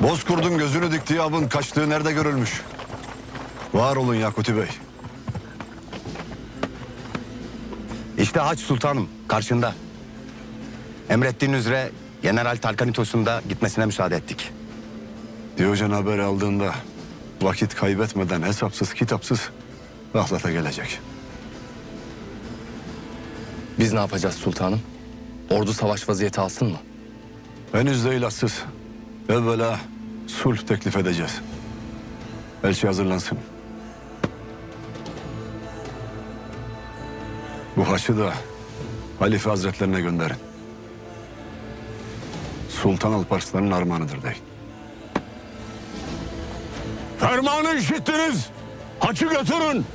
Bozkurdun gözünü diktiği avın kaçtığı nerede görülmüş? Var olun Yakuti Bey. İşte Haç Sultanım karşında. Emrettiğin üzere General Tarkanitos'un da gitmesine müsaade ettik. Diyojen haberi aldığında vakit kaybetmeden hesapsız kitapsız Bahlat'a gelecek. Biz ne yapacağız sultanım? Ordu savaş vaziyeti alsın mı? Henüz değil assız. Evvela sulh teklif edeceğiz. Elçi hazırlansın. Bu haçı da Halife Hazretlerine gönderin. Sultan Alparslan'ın armağanıdır deyin. Fermanı işittiniz. Haçı götürün.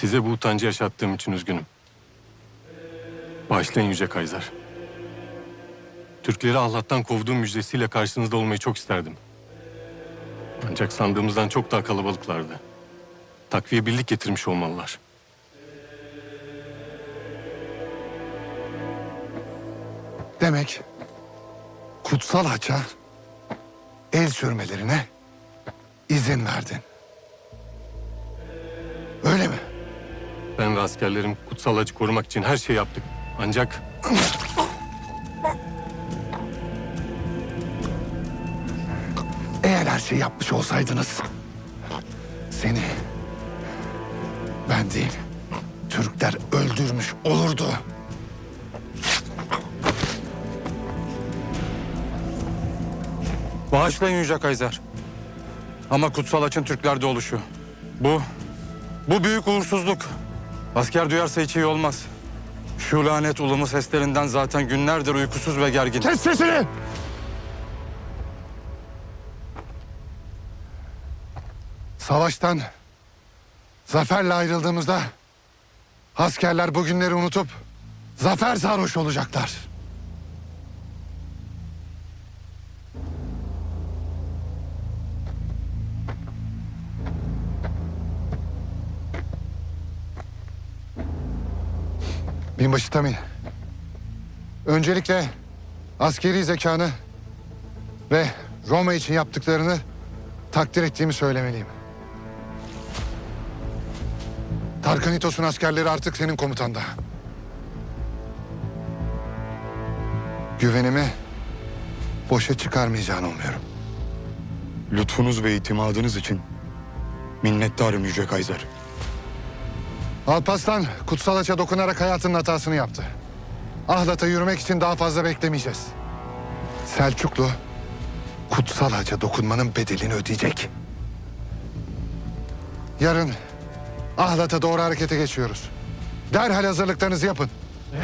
Size bu utancı yaşattığım için üzgünüm. Bağışlayın Yüce Kayser. Türkleri Allah'tan kovduğum müjdesiyle karşınızda olmayı çok isterdim. Ancak sandığımızdan çok daha kalabalıklardı. Takviye birlik getirmiş olmalılar. Demek kutsal haça el sürmelerine izin verdin. Öyle mi? Ben ve askerlerim kutsal hacı korumak için her şeyi yaptık. Ancak Eğer her şeyi yapmış olsaydınız seni ben değil Türkler öldürmüş olurdu. Bağışlayın Yüce Kaiser. Ama kutsal açın Türklerde oluşu. Bu, bu büyük uğursuzluk. Asker duyarsa hiç iyi olmaz. Şu lanet ulumu seslerinden zaten günlerdir uykusuz ve gergin. Kes sesini! Savaştan zaferle ayrıldığımızda askerler bugünleri unutup zafer sarhoş olacaklar. Binbaşı Tamin. Öncelikle askeri zekanı ve Roma için yaptıklarını takdir ettiğimi söylemeliyim. Tarkanitos'un askerleri artık senin komutanda. Güvenimi boşa çıkarmayacağını umuyorum. Lütfunuz ve itimadınız için minnettarım Yüce Kaiser. Alparslan kutsal haça dokunarak hayatının hatasını yaptı. Ahlat'a yürümek için daha fazla beklemeyeceğiz. Selçuklu kutsal haça dokunmanın bedelini ödeyecek. Yarın Ahlat'a doğru harekete geçiyoruz. Derhal hazırlıklarınızı yapın.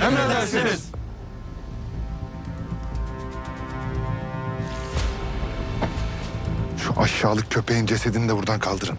emredersiniz. Şu aşağılık köpeğin cesedini de buradan kaldırın.